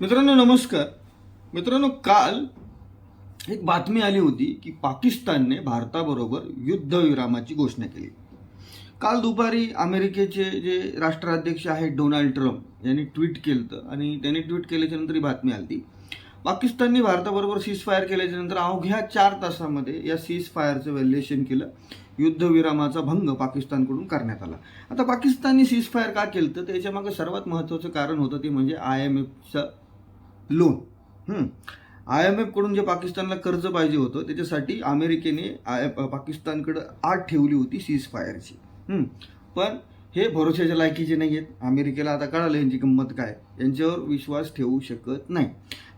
मित्रांनो नमस्कार. मित्रांनो काल एक बातमी आली होती की पाकिस्तानने भारताबरोबर युद्धविरामाची घोषणा केली. काल दुपारी अमेरिकेचे जे राष्ट्राध्यक्ष आहेत डोनाल्ड ट्रम्प यांनी ट्विट केलं आणि त्यांनी ट्विट केल्याच्यानंतर ही बातमी आली होती. पाकिस्तानने भारताबरोबर सीज फायर केल्याच्यानंतर अवघ्या चार तासामध्ये या सीज फायरचं व्हॅल्युएशन केलं. युद्धविरामाचा भंग पाकिस्तानकडून करण्यात आला. आता पाकिस्तानने सीज फायर का केलं? तर त्याच्यामागं सर्वात महत्त्वाचं कारण होतं ते म्हणजे आय एम एफचं लोन आय एम एफकडून जे पाकिस्तानला कर्ज पाहिजे होतं त्याच्यासाठी अमेरिकेने आय पाकिस्तानकडं आठ ठेवली होती सीज फायरची पण हे भरोशाच्या लायकीचे नाही आहेत अमेरिकेला आता कळालं यांची किंमत काय. यांच्यावर विश्वास ठेवू शकत नाही.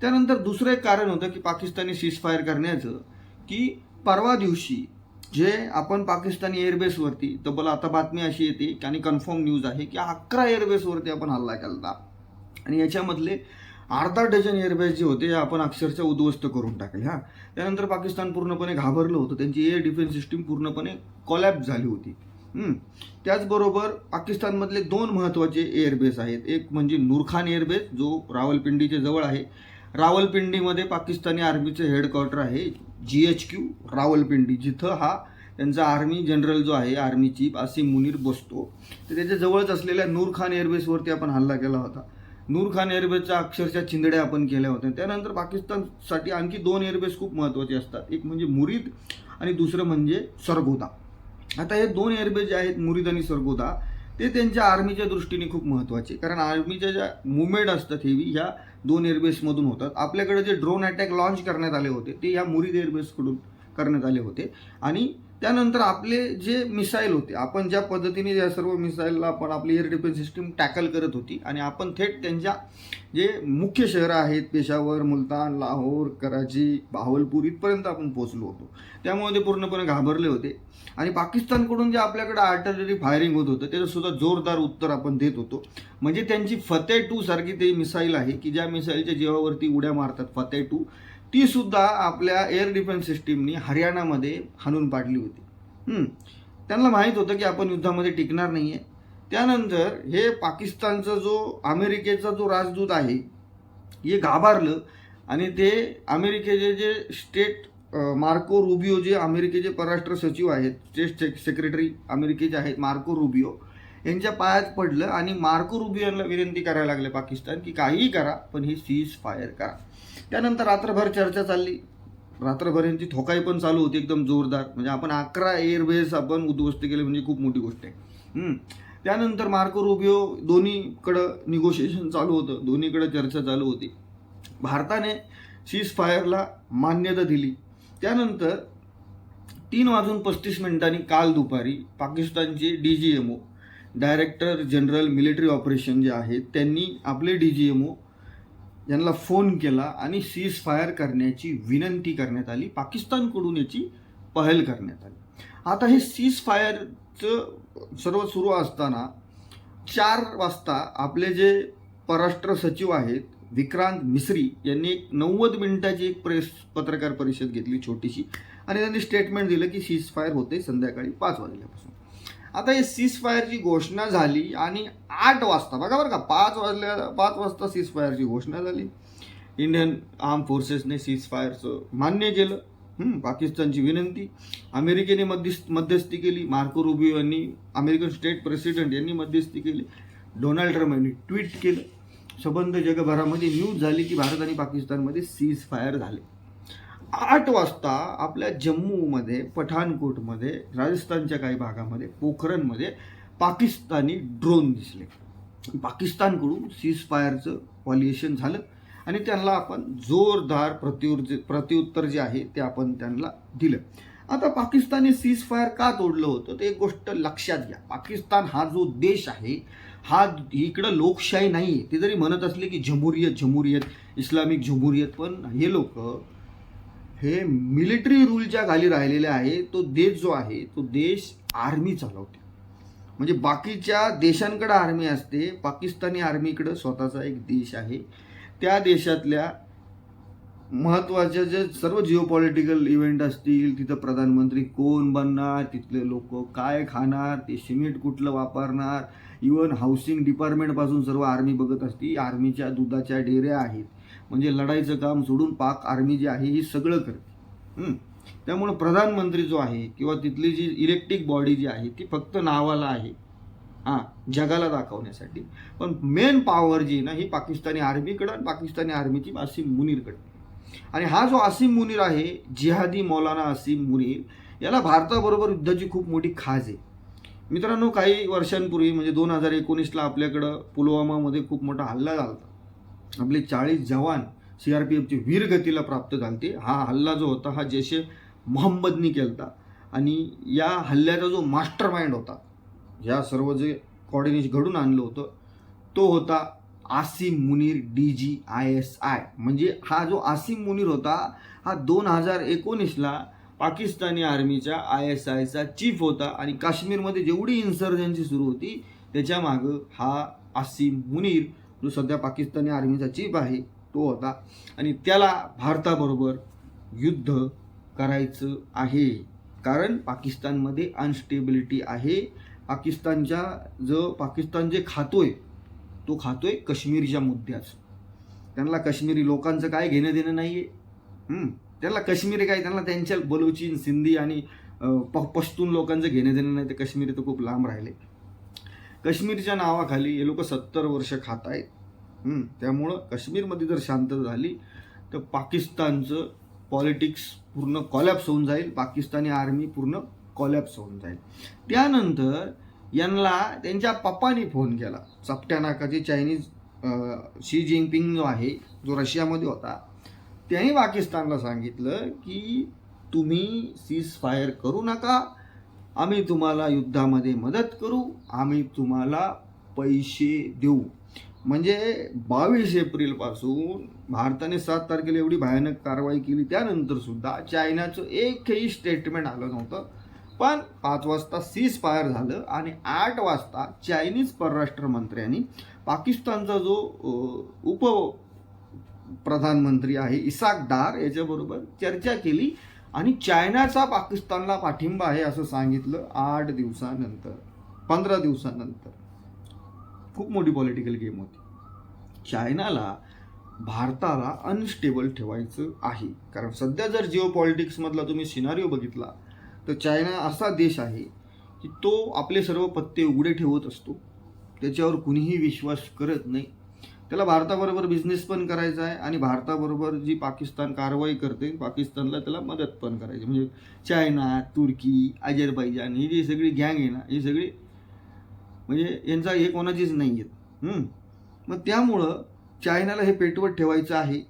त्यानंतर दुसरं एक कारण होतं की पाकिस्तानी सीज फायर करण्याचं की परवा दिवशी जे आपण पाकिस्तानी एअरबेसवरती तब्बल आता बातमी अशी येते की आणि कन्फर्म न्यूज आहे की अकरा एअरबेसवरती आपण हल्ला केला होता आणि याच्यामधले अर्धा डझन एअरबेस जे होते आपण अक्षरशः उद्ध्वस्त करून टाकले हां. त्यानंतर पाकिस्तान पूर्णपणे घाबरलं होतं. त्यांची एअर डिफेन्स सिस्टीम पूर्णपणे कॉलॅप्स झाली होती. त्याचबरोबर पाकिस्तानमधले दोन महत्त्वाचे एअरबेस आहेत. एक म्हणजे नूरखान एअरबेस जो रावलपिंडीच्या जवळ आहे. रावलपिंडीमध्ये पाकिस्तानी आर्मीचं हेडक्वार्टर आहे जी एच क्यू रावलपिंडी. जिथं हा त्यांचा आर्मी जनरल जो आहे आर्मी चीफ आसिम मुनीर बसतो. तर त्याच्या जवळच असलेल्या नूर खान एअरबेसवरती आपण हल्ला केला होता. नूर खान एअरबेसच्या अक्षरशः चिंदड्या आपण केल्या होत्या. त्यानंतर पाकिस्तानसाठी आणखी दोन एअरबेस खूप महत्त्वाचे असतात. एक म्हणजे मुरीद आणि दुसरं म्हणजे सरगोदा. आता हे दोन एअरबेस जे आहेत मुरीद आणि सरगोदा ते त्यांच्या आर्मीच्या दृष्टीने खूप महत्त्वाचे कारण आर्मीच्या ज्या मुवमेंट असतात हेवी ह्या दोन एअरबेसमधून होतात. आपल्याकडे जे ड्रोन अटॅक लॉन्च करण्यात आले होते ते ह्या मुरीद एअरबेसकडून करण्यात आले होते. आणि त्यानंतर आपले जे मिसाईल होते आपण ज्या पद्धतीने या सर्व मिसाईलला आपण आपली एअर डिफेन्स सिस्टीम टॅकल करत होती आणि आपण थेट त्यांच्या जे मुख्य शहरं आहेत पेशावर मुलतान लाहोर कराची बाहवलपूर इथपर्यंत आपण पोहोचलो होतो. त्यामुळे ते पूर्णपणे घाबरले होते. आणि पाकिस्तानकडून जे आपल्याकडे आर्टिलरी फायरिंग होत होतं त्याचंसुद्धा जोरदार उत्तर आपण देत होतो. म्हणजे त्यांची फतेह टू सारखी ते मिसाईल आहे की ज्या मिसाईलच्या जीवावरती उड्या मारतात फतेह टू. ती सुद्धा आपल्या एअर डिफेन्स सिस्टीमनी हरियाणामध्ये हाणून पाडली होती. त्यांना माहीत होतं की आपण युद्धामध्ये टिकणार नाही आहे त्यानंतर हे पाकिस्तानचा जो अमेरिकेचा जो राजदूत आहे हे घाबरलं आणि ते अमेरिकेचे जे स्टेट मार्को रुबिओ जे अमेरिकेचे परराष्ट्र सचिव आहेत स्टेट सेक्रेटरी अमेरिकेचे आहेत मार्को रुबिओ यांच्या पायात पडलं आणि मार्को रुबिओ यांना विनंती करायला लागले पाकिस्तान की काहीही करा पण हे सीज फायर करा. त्यानंतर रात्रभर चर्चा चालली. रात्रभर यांची थोकाई पण चालू होती एकदम जोरदार. म्हणजे आपण अकरा एअरबेस आपण उद्ध्वस्त केले म्हणजे खूप मोठी गोष्ट आहे. त्यानंतर मार्को रुबिओ दोन्हीकडं निगोशिएशन चालू होतं दोन्हीकडं चर्चा चालू होती. भारताने सीज फायरला मान्यता दिली. त्यानंतर तीन वाजून पस्तीस मिनिटांनी काल दुपारी पाकिस्तानचे D G M O director general military operation जे आहेत त्यांनी आपले डी जी एम ओ यांना फोन केला आणि सीज फायर करण्याची विनंती करण्यात आली पाकिस्तानकडून याची पहल करण्यात आली. आता हे सीज फायरचं सर्व सुरू असताना चार वाजता आपले जे परराष्ट्र सचिव आहेत विक्रांत मिस्री यांनी एक नव्वद मिनिटाची एक प्रेस पत्रकार परिषद घेतली छोटीशी आणि त्यांनी स्टेटमेंट दिलं की सीज फायर होते संध्याकाळी पाच वाजल्यापासून. आता हे सीज फायरची घोषणा झाली आणि आठ वाजता बघा बरं का पाच वाजल्या पाच वाजता सीज फायरची घोषणा झाली. इंडियन आर्म फोर्सेसने सीज फायरचं मान्य केलं. पाकिस्तानची विनंती. अमेरिकेने मध्यस्थ मध्यस्थी केली. मार्को रुबिओ यांनी अमेरिकन स्टेट प्रेसिडेंट यांनी मध्यस्थी केली. डोनाल्ड ट्रम्प यांनी ट्विट केलं. संबंध जगभरामध्ये न्यूज झाली की भारत आणि पाकिस्तानमध्ये सीज फायर झाले. आठ वाजता आपल्या जम्मूमध्ये पठाणकोटमध्ये राजस्थानच्या काही भागामध्ये पोखरणमध्ये पाकिस्तानी ड्रोन दिसले. पाकिस्तानकडून सीज फायरचं व्हॉल्युएशन झालं आणि त्यांना आपण जोरदार प्रत्युर प्रत्युत्तर जे आहे ते आपण त्यांना दिलं. आता पाकिस्तानने सीज फायर का तोडलं होतं? ते एक गोष्ट लक्षात घ्या. पाकिस्तान हा जो देश आहे हा इकडं लोकशाही नाही आहे ते जरी म्हणत असले की जमुरियत जमुरियत इस्लामिक जमुरियत पण हे लोक हे मिलिटरी रूलच्या खाली राहिलेले आहे तो देश जो आहे तो देश आर्मी चालवते. म्हणजे बाकीच्या देशांकडं आर्मी असते पाकिस्तानी आर्मीकडं स्वतःचा एक देश आहे. त्या देशातल्या महत्त्वाच्या जे सर्व जिओपॉलिटिकल इव्हेंट असतील तिथं प्रधानमंत्री कोण बनणार तिथले लोक काय खाणार ते सिमेंट कुठलं वापरणार इवन हाऊसिंग डिपार्टमेंटपासून सर्व आर्मी बघत असती आर्मीच्या दुधाच्या डेऱ्या आहेत. म्हणजे लढाईचं काम सोडून पाक आर्मी जी आहे ही सगळं करते. त्यामुळं प्रधानमंत्री जो आहे किंवा तिथली जी इलेक्ट्रिक बॉडी जी आहे ती फक्त नावाला आहे. हां जगाला दाखवण्यासाठी. पण मेन पॉवर जी आहे ना ही पाकिस्तानी आर्मीकडं आणि पाकिस्तानी आर्मीची आसिम मुनीरकडे. आणि हा जो आसिम मुनीर आहे जिहादी मौलाना आसिम मुनीर याला भारताबरोबर युद्धाची खूप मोठी खाज आहे. मित्रांनो काही वर्षांपूर्वी म्हणजे दोन हजार एकोणीसला आपल्याकडं पुलवामामध्ये खूप मोठा हल्ला झाला होता. आपले चाळीस जवान सी आर पी एफची वीरगतीला प्राप्त झालते. हा हल्ला जो होता हा जैशे मोहम्मदनी केलता. आणि या हल्ल्याचा जो मास्टर माइंड होता या सर्व जे कॉर्डिनेशन घडून आणलं होतं तो होता Asim Munir D G I S I म्हणजे हा जो आसिम मुनीर होता हा दोन हजार एकोणीसला पाकिस्तानी आर्मीच्या आय एस आयचा चीफ होता. आणि काश्मीरमध्ये जेवढी इन्सर्जन्सी सुरू होती त्याच्यामागं हा आसिम मुनीर जो सध्या पाकिस्तानी आर्मीचा चीफ आहे तो होता. आणि त्याला भारताबरोबर युद्ध करायचं आहे. कारण पाकिस्तानमध्ये अनस्टेबिलिटी आहे. पाकिस्तानच्या जो पाकिस्तान जे खातोय तो खातोय काश्मीरच्या मुद्द्याचं त्यांना काश्मीरी लोकांचं काय घेणं देणं नाही आहे त्यांना काश्मीरी काय त्यांना त्यांच्या बलुचीन सिंधी आणि प पश्तून लोकांचं घेणं देणं नाही. ते काश्मीरी तर खूप लांब राहिले. काश्मीरच्या नावाखाली हे लोक सत्तर वर्ष खात आहेत त्यामुळं काश्मीरमध्ये जर शांतता झाली तर पाकिस्तानचं पॉलिटिक्स पूर्ण कॉलॅप्स होऊन जाईल. पाकिस्तानी आर्मी पूर्ण कॉलॅप्स होऊन जाईल. त्यानंतर यांना त्यांच्या पप्पानी फोन केला. चपट्या नाकाचे चायनीज शी जिनपिंग जो आहे जो रशियामध्ये होता त्याने पाकिस्तानला सांगितलं की तुम्ही सीज फायर करू नका. आम्ही तुम्हाला युद्धामध्ये मदत करू आम्ही तुम्हाला पैसे देऊ. म्हणजे बावीस एप्रिलपासून भारताने सात तारखेला एवढी भयानक कारवाई केली त्यानंतर सुद्धा चायनाचं एकही स्टेटमेंट आलं नव्हतं. पण पाच वाजता सीज फायर झालं आणि आठ वाजता चायनीज परराष्ट्र मंत्र्यांनी पाकिस्तानचा जो उप प्रधानमंत्री आहे इसाक डार याच्याबरोबर चर्चा केली. आणि चायनाचा पाकिस्तानला पाठिंबा आहे असं सांगितलं आठ दिवसानंतर पंधरा दिवसानंतर. खूप मोठी पॉलिटिकल गेम होती. चायनाला भारताला अनस्टेबल ठेवायचं आहे. कारण सध्या जर जिओ पॉलिटिक्समधला तुम्ही सिनारिओ बघितला तर चायना असा देश आहे की तो आपले सर्व पत्ते उघडे ठेवत असतो. त्याच्यावर कुणीही विश्वास करत नाही. त्याला भारताबरोबर बिझनेस पण करायचा आहे आणि भारताबरोबर जी पाकिस्तान कारवाई करते पाकिस्तानला त्याला मदत पण करायची म्हणजे चायना तुर्की अजरबैजान ही जी सगळी गँग आहे ना ही सगळी म्हणजे यांचा हे कोणाचीच नाही आहेत मग त्यामुळं चायनाला हे पेटवत ठेवायचं आहे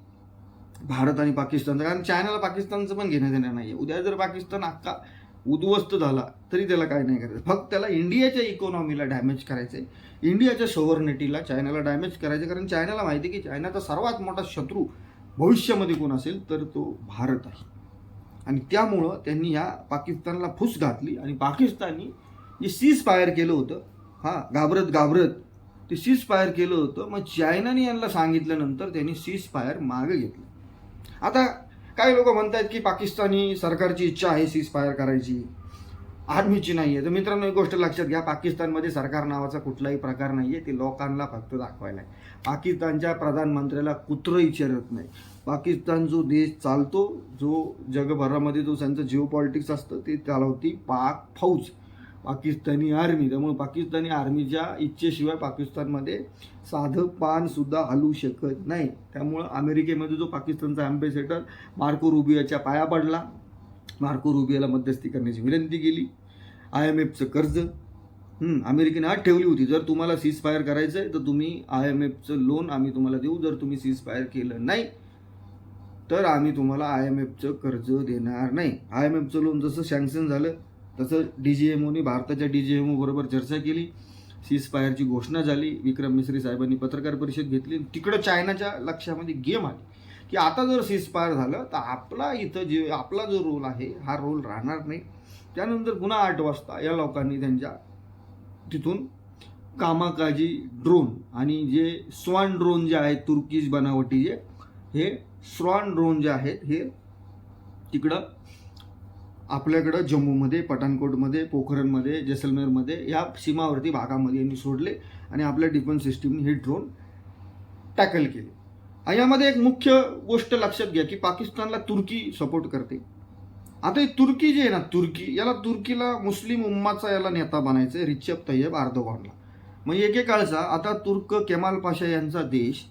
भारत आणि पाकिस्तानचं. कारण चायनाला पाकिस्तानचं पण घेणं देणं नाही आहे उद्या जर पाकिस्तान अख्खा उद्ध्वस्त झाला तरी त्याला काय नाही करायचं. फक्त त्याला इंडियाच्या इकॉनॉमीला डॅमेज करायचं आहे इंडियाच्या सोवर्निटीला चायनाला डॅमेज करायचं कारण चायनाला माहिती आहे की चायनाचा सर्वात मोठा शत्रू भविष्यामध्ये कोण असेल तर तो भारत आहे. आणि त्यामुळं त्यांनी ह्या पाकिस्तानला फुस घातली आणि पाकिस्ताननी जे सीज फायर केलं होतं हां घाबरत घाबरत ते सीज फायर केलं होतं मग चायनाने यांना सांगितल्यानंतर त्यांनी सीज फायर मागे घेतलं. आता काही लोक म्हणतात की पाकिस्तानी सरकारची इच्छा आहे सीज फायर करायची. आर्मीची नाही आहे तर मित्रांनो एक गोष्ट लक्षात घ्या. पाकिस्तानमध्ये सरकार नावाचा कुठलाही प्रकार नाही आहे ते लोकांना फक्त दाखवायला आहे. पाकिस्तानच्या प्रधानमंत्र्याला कुत्रं विचारत नाही. पाकिस्तान जो देश चालतो जो जगभरामध्ये जो त्यांचं जिओ पॉलिटिक्स असतं ते चालवती पाक फौज. पाकिस्तानी आर्मी. त्यामुळे पाकिस्तानी आर्मीच्या इच्छेशिवाय पाकिस्तानमध्ये साधं पानसुद्धा हलू शकत नाही. त्यामुळं अमेरिकेमध्ये जो पाकिस्तानचा अँबेसेडर मार्को रुबियाच्या पाया पडला. मार्को रुबियाला मध्यस्थी करण्याची विनंती केली. आय एम एफचं कर्ज. अमेरिकेने आठ ठेवली होती. जर तुम्हाला सीज फायर करायचं आहे तर तुम्ही आय एम एफचं लोन आम्ही तुम्हाला देऊ. जर तुम्ही सीज फायर केलं नाही तर आम्ही तुम्हाला आय एम एफचं कर्ज देणार नाही. आय एम एफचं लोन जसं सँक्शन झालं तसं डी जी एम ओने भारताच्या डी जी एम बरोबर चर्चा केली. सीज फायरची घोषणा झाली. विक्रम मिश्री साहेबांनी पत्रकार परिषद घेतली तिकडं चायनाच्या लक्षामध्ये गेम आली. की आता जर सीज फायर झालं तर आपला इथं जे आपला जो रोल आहे हा रोल राहणार नाही. त्यानंतर पुन्हा आठ वाजता या लोकांनी त्यांच्या तिथून कामाकाजी ड्रोन आणि जे स्वान ड्रोन जे आहेत तुर्कीज बनावटीचे हे स्वान ड्रोन जे आहेत हे तिकडं आपल्याकडं जम्मूमध्ये पठाणकोटमध्ये पोखरणमध्ये जैसलमेरमध्ये या सीमावर्ती भागामध्ये यांनी सोडले आणि आपल्या डिफेन्स सिस्टीमने हे ड्रोन टॅकल केले. आणि यामध्ये एक मुख्य गोष्ट लक्षात घ्या की पाकिस्तानला तुर्की सपोर्ट करते. आता हे तुर्की जी आहे ना तुर्की याला तुर्कीला मुस्लिम उम्माचा याला नेता बनायचं आहे रिचप तय्यब अर्धवानला मग एकेकाळचा आता तुर्क केमाल पाशा यांचा देश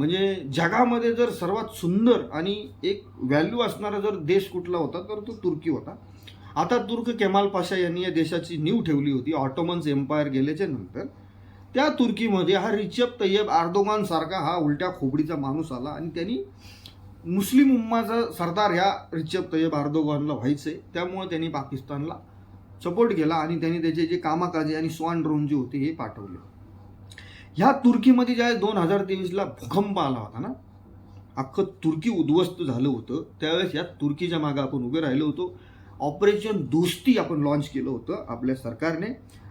म्हणजे जगामध्ये जर सर्वात सुंदर आणि एक व्हॅल्यू असणारा जर देश कुठला होता तर तो तुर्की होता. आता तुर्क केमाल पाशा यांनी या देशाची नीव ठेवली होती ऑटोमन्स एम्पायर गेल्याच्यानंतर. त्या तुर्कीमध्ये हा रिचप तय्यब अर्दोगान सारखा हा उलट्या खोबडीचा माणूस आला आणि त्यांनी मुस्लिम उम्माचा सरदार ह्या रिचप तय्यब आर्दोवनला व्हायचं. आहे त्यामुळे त्यांनी पाकिस्तानला सपोर्ट केला आणि त्यांनी त्याचे जे कामाकाजे आणि स्वान ड्रोन जे होते हे पाठवले. ह्या तुर्कीमध्ये ज्या दोन हजार तेवीसला भूकंप आला होता ना अख्खं तुर्की उद्ध्वस्त झालं होतं. त्यावेळेस या तुर्कीच्या मागे आपण उभे राहिलो होतो. ऑपरेशन दोस्ती आपण लॉन्च केलं होतं आपल्या सरकारने.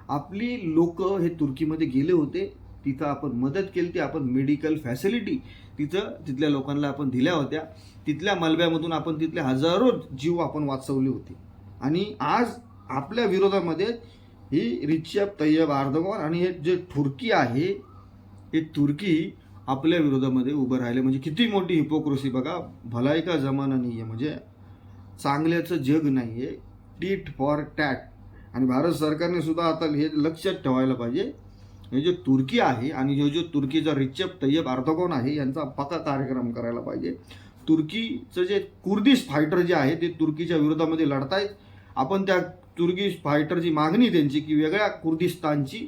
आपली लोक हे तुर्कीमध्ये गेले होते. तिथं आपण मदत केली ती आपण मेडिकल फॅसिलिटी तिथं तिथल्या लोकांना आपण दिल्या होत्या. तिथल्या मलब्यामधून आपण तिथले हजारो जीव आपण वाचवले होते. आणि आज आपल्या विरोधामध्ये ही रिचप तय्यब अर्दगॉन आणि हे जे तुर्की आहे हे तुर्की आपल्या विरोधामध्ये उभं राहिले. म्हणजे किती मोठी हिपोक्रोसी बघा. भलाई का जमाना नाही आहे. म्हणजे चांगल्याचं जग नाही आहे. टीट फॉर टॅट आणि भारत सरकारने सुद्धा आता हे लक्षात ठेवायला पाहिजे. हे जे तुर्की आहे आणि हे जो तुर्कीचा रिचप तय्यब अर्धकोण आहे यांचा पक्का कार्यक्रम करायला पाहिजे. तुर्कीचं जे कुर्दिश फायटर जे आहे ते तुर्कीच्या विरोधामध्ये लढतायत. आपण त्या तुर्की फायटरची मागणी त्यांची की वेगळ्या कुर्दिस्तानची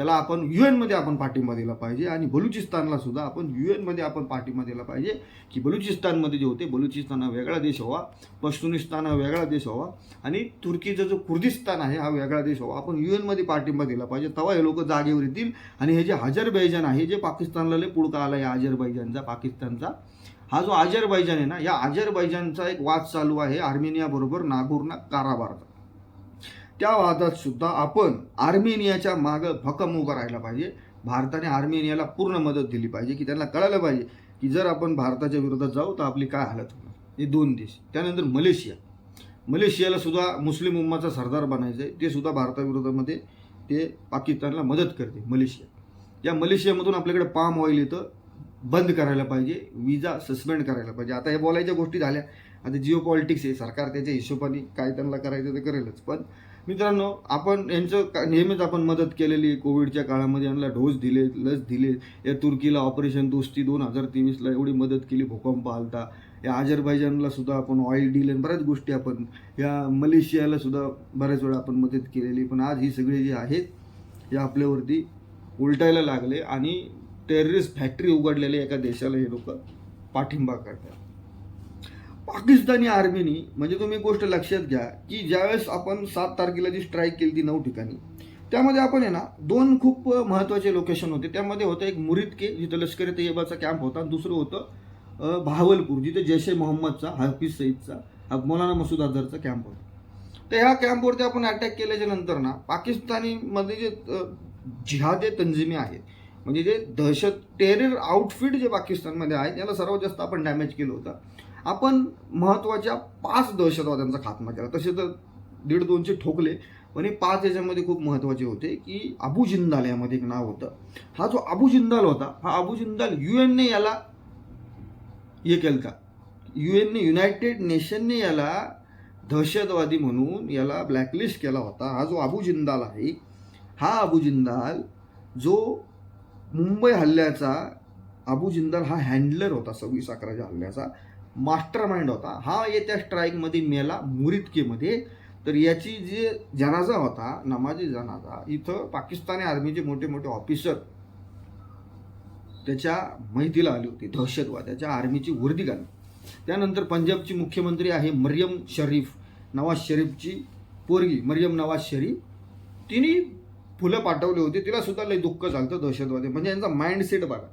त्याला आपण यू एनमध्ये आपण पाठिंबा दिला पाहिजे आणि बलुचिस्तानला सुद्धा आपण यू एनमध्ये आपण पाठिंबा दिला पाहिजे की बलुचिस्तानमध्ये जे होते बलुचिस्तान हा वेगळा देश हवा पश्चिमिस्तान हा वेगळा देश हवा आणि तुर्कीचा जो कुर्दिस्तान आहे हा वेगळा देश हवा आपण यू एनमध्ये पाठिंबा दिला पाहिजे. तेव्हा हे लोक जागेवर येतील आणि हे जे अजरबैजान आहे जे पाकिस्तानला लय पुडका आला या अजरबैजानचा पाकिस्तानचा हा जो अजरबैजान आहे ना या अजरबैजानचा एक वाद चालू आहे आर्मेनियाबरोबर नागोर्ना काराबारचा. त्या वादात सुद्धा आपण आर्मेनियाच्या मागं भक्कम उभं राहायला पाहिजे. भारताने आर्मेनियाला पूर्ण मदत दिली पाहिजे की त्यांना कळायला पाहिजे की जर आपण भारताच्या विरोधात जाऊ तर आपली काय हालत होणार? हे दोन देश. त्यानंतर मलेशिया. मलेशियाला सुद्धा मुस्लिम उम्माचा सरदार बनायचं आहे ते सुद्धा भारताविरोधामध्ये ते पाकिस्तानला मदत करते मलेशिया. या मलेशियामधून आपल्याकडे पाम ऑइल येतं बंद करायला पाहिजे विजा सस्पेंड करायला पाहिजे. आता हे बोलायच्या गोष्टी झाल्या. आता जिओ पॉलिटिक्स आहे सरकार त्याच्या हिशोबाने काय त्यांना करायचं ते करेलच. पण मित्रांनो आपण यांचं का- नेहमीच आपण मदत केलेली आहे. कोविडच्या काळामध्ये यांना डोस दिले लस दिले. या तुर्कीला ऑपरेशन दोस्ती दोन हजार तेवीसला एवढी मदत केली भूकंप आलता या अजरबैजानला सुद्धा आपण ऑइल डील आणि बऱ्याच गोष्टी आपण या मलेशियाला सुद्धा बऱ्याच वेळा आपण मदत केलेली. पण आज ही सगळी जी आहेत हे आपल्यावरती उलटायला लागले आणि टेररिस्ट फॅक्टरी उघडलेल्या एका देशाला हे लोक पाठिंबा करतात. पाकिस्तानी आर्मीनी म्हणजे तुम्ही एक गोष्ट लक्षात घ्या की ज्यावेळेस आपण सात तारखेला जी स्ट्राईक केली ती नऊ ठिकाणी त्यामध्ये आपण आहे ना दोन खूप महत्त्वाचे लोकेशन होते. त्यामध्ये होतं एक मुरिदके जिथं लष्करी तय्यबाचा कॅम्प होता दुसरं होतं भावलपूर जिथे जैश ए मोहम्मदचा हाफिज सईदचा मौलाना मसूद अझहरचा कॅम्प होता. तर ह्या कॅम्पवरती आपण अटॅक केल्याच्यानंतर ना पाकिस्तानीमध्ये जे जिहादे तंजिमे आहेत म्हणजे जे दहशत टेरर आउटफिट जे पाकिस्तानमध्ये आहे त्याला सर्वात जास्त आपण डॅमेज केलं होतं. आपण महत्त्वाच्या पाच दहशतवाद्यांचा खात्मा केला. तसे तर दीड दोनशे ठोकले पण हे पाच याच्यामध्ये खूप महत्त्वाचे होते की अबू जिंदाल यामध्ये एक नाव होतं. हा जो अबू जिंदाल होता हा अबू जिंदाल यू एनने याला हे केलं का? यू एनने युनायटेड नेशनने याला दहशतवादी म्हणून याला ब्लॅकलिस्ट केला होता. हा जो अबू जिंदाल आहे हा अबू जिंदाल जो मुंबई हल्ल्याचा अबू जिंदाल हा हँडलर होता सव्वीस अकराच्या हल्ल्याचा. मास्टर माइंड होता. हा येत्या स्ट्राईकमध्ये मेला मुरिदकेमध्ये तर याची जे जनाजा होता नमाजी जनाजा इथं पाकिस्तानी आर्मीचे मोठे मोठे ऑफिसर त्याच्या माहितीला आली होती दहशतवादाच्या आर्मीची वर्दी घालून. त्यानंतर पंजाबची मुख्यमंत्री आहे मरियम शरीफ नवाज शरीफची पोरगी मरियम नवाज शरीफ. तिने फुलं पाठवली होती तिला सुद्धा लई दुःख झालं दहशतवादी. म्हणजे यांचा माइंडसेट बघा.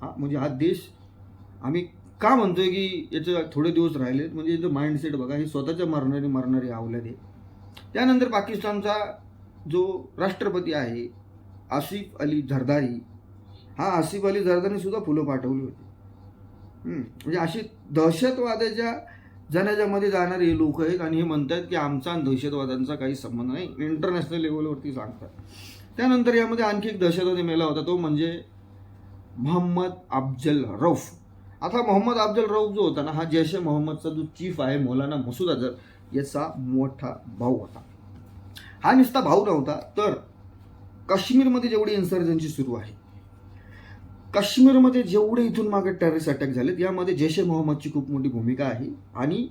हा म्हणजे हा देश आम्ही का म्हणतोय की याचे थोडे दिवस राहिलेत? म्हणजे याचं माइंडसेट बघा हे स्वतःच्या मरणारी मरणारी आवल्यात आहे. त्यानंतर पाकिस्तानचा जो राष्ट्रपती आहे आसिफ अली झरदारी हा आसिफ अली झरदारी सुद्धा फुलं पाठवली होती. म्हणजे अशी दहशतवादाच्या जनाजामध्ये जाणारे हे लोक आहेत आणि हे म्हणतात की आमचा आणि दहशतवादांचा काही संबंध नाही. इंटरनॅशनल लेवलवरती सांगतात. त्यानंतर यामध्ये आणखी एक दहशतवादी मेला होता तो म्हणजे मोहम्मद अफजल रौफ आता मोहम्मद अफजल रौफ जो होता ना हा जैश ए मोहम्मदचा जो चीफ आहे मौलाना मसूद अजहर याचा मोठा भाऊ होता. हा नुसता भाऊ नव्हता तर काश्मीरमध्ये जेवढी इन्सर्जन्सी सुरू आहे काश्मीरमध्ये जेवढे इथून मागे टेररिस्ट अटॅक झालेत यामध्ये जैश ए मोहम्मदची खूप मोठी भूमिका आहे. आणि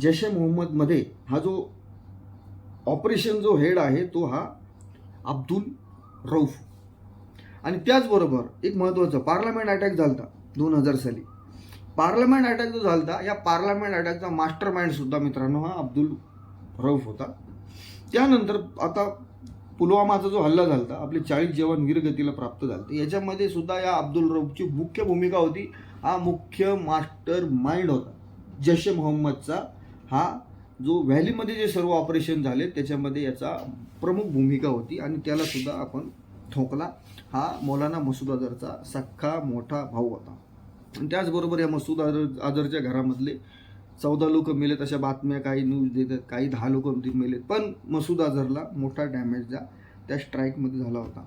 जैश ए मोहम्मदमध्ये हा जो ऑपरेशन जो हेड आहे तो हा अब्दुल रौफ आणि त्याचबरोबर एक महत्त्वाचं पार्लमेंट अटॅक झाला दोन हजार साली. पार्लमेंट अटॅक जो झाला या पार्लमेंट अटॅकचा मास्टर माइंड सुद्धा मित्रांनो हा अब्दुल रौफ होता. त्यानंतर आता पुलवामाचा जो हल्ला झाला आपले चाळीस जवान वीरगतीला प्राप्त झाले. याच्यामध्ये सुद्धा या अब्दुल रौफची मुख्य भूमिका होती. हा मुख्य मास्टर माइंड होता. जश मोहम्मदचा हा जो व्हॅलीमध्ये जे सर्व ऑपरेशन झाले त्याच्यामध्ये याचा प्रमुख भूमिका होती आणि त्याला सुद्धा आपण ठोकला. हा मौलाना मसूद अझरचा सख्खा मोठा भाऊ होता. आणि त्याचबरोबर या मसूद अझर अझरच्या घरामधले चौदा लोक मेलेत अशा बातम्या काही न्यूज देतात काही दहा लोक मेलेत. पण मसूद अझरला मोठा डॅमेज जा त्या स्ट्राईकमध्ये झाला होता.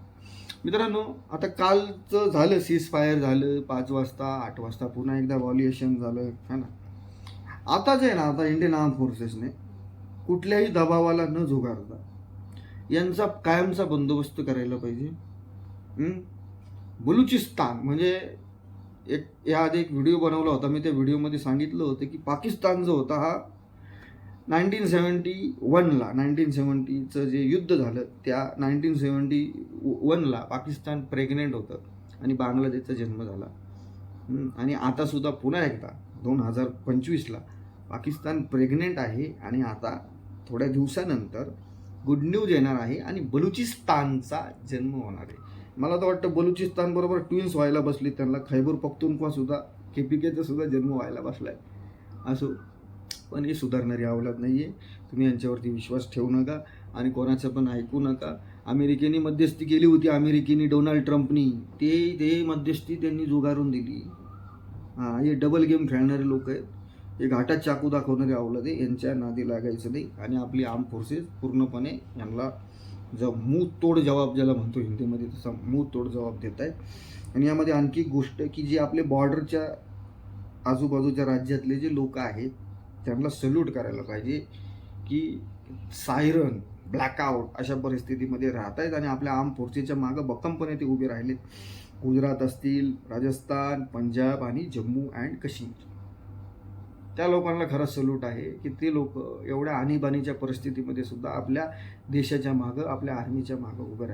मित्रांनो आता कालचं झालं सीज फायर झालं पाच वाजता आठ वाजता पुन्हा एकदा व्हॉल्युएशन झालं है ना? आता जे आहे ना आता इंडियन आर्म फोर्सेसने कुठल्याही दबावाला न झुगारता यांचा कायमचा बंदोबस्त करायला पाहिजे. बलुचिस्तान म्हणजे एक याआधी एक व्हिडिओ बनवला होता मी त्या व्हिडिओमध्ये सांगितलं होतं की पाकिस्तान जो होता हा नाईन्टीन सेवन्टी वनला नाईन्टीन सेवन्टीचं जे युद्ध झालं त्या नाईन्टीन सेवन्टी वनला पाकिस्तान प्रेग्नेंट होतं आणि बांगलादेशचा जन्म झाला. आणि आतासुद्धा पुन्हा एकदा दोन हजार पंचवीसला पाकिस्तान प्रेग्नेंट आहे आणि आता थोड्या दिवसानंतर गुड न्यूज येणार आहे आणि बलुचिस्तानचा जन्म होणार आहे. मला तर वाटतं बलुचिस्तान बरोबर ट्विन्स व्हायला बसली त्यांना खैबर पख्तूनख्वा सुद्धा के पी केचा सुद्धा जन्म व्हायला बसलाय. असो पण हे सुधारणारी अवलाद नाही आहे तुम्ही यांच्यावरती विश्वास ठेवू नका आणि कोणाचं पण ऐकू नका. अमेरिकेने मध्यस्थी केली होती अमेरिकेने डोनाल्ड ट्रम्पनी. ते ते मध्यस्थी त्यांनी जुगारून दिली. हां हे डबल गेम खेळणारे लोक आहेत. हे घाटात चाकू दाखवणारे अवलाद यांच्या नादी लागायचं नाही. आणि आपली आर्म फोर्सेस पूर्णपणे यांना ज मूत तोड जबाब ज्याला म्हणतो हिंदीमध्ये तसा मूत तोड जबाब देत आहे आणि यामध्ये आणखी गोष्ट की जी आपले बॉर्डरच्या आजूबाजूच्या राज्यातले जे लोक आहेत त्यांना सल्यूट करायला पाहिजे की सायरन ब्लॅकआउट अशा परिस्थितीमध्ये राहत आहेत. आणि आपल्या आर्म फोर्सेसच्या मागं भक्कमपणे ते उभे राहिलेत गुजरात असतील राजस्थान पंजाब आणि जम्मू अँड काश्मीर. त्या लोकांना खरं सल्यूट आहे की ते लोक एवढ्या आणीबाणीच्या परिस्थितीमध्ये सुद्धा आपल्या देशाच्या मागं आपल्या आर्मीच्या मागं उभे राहिले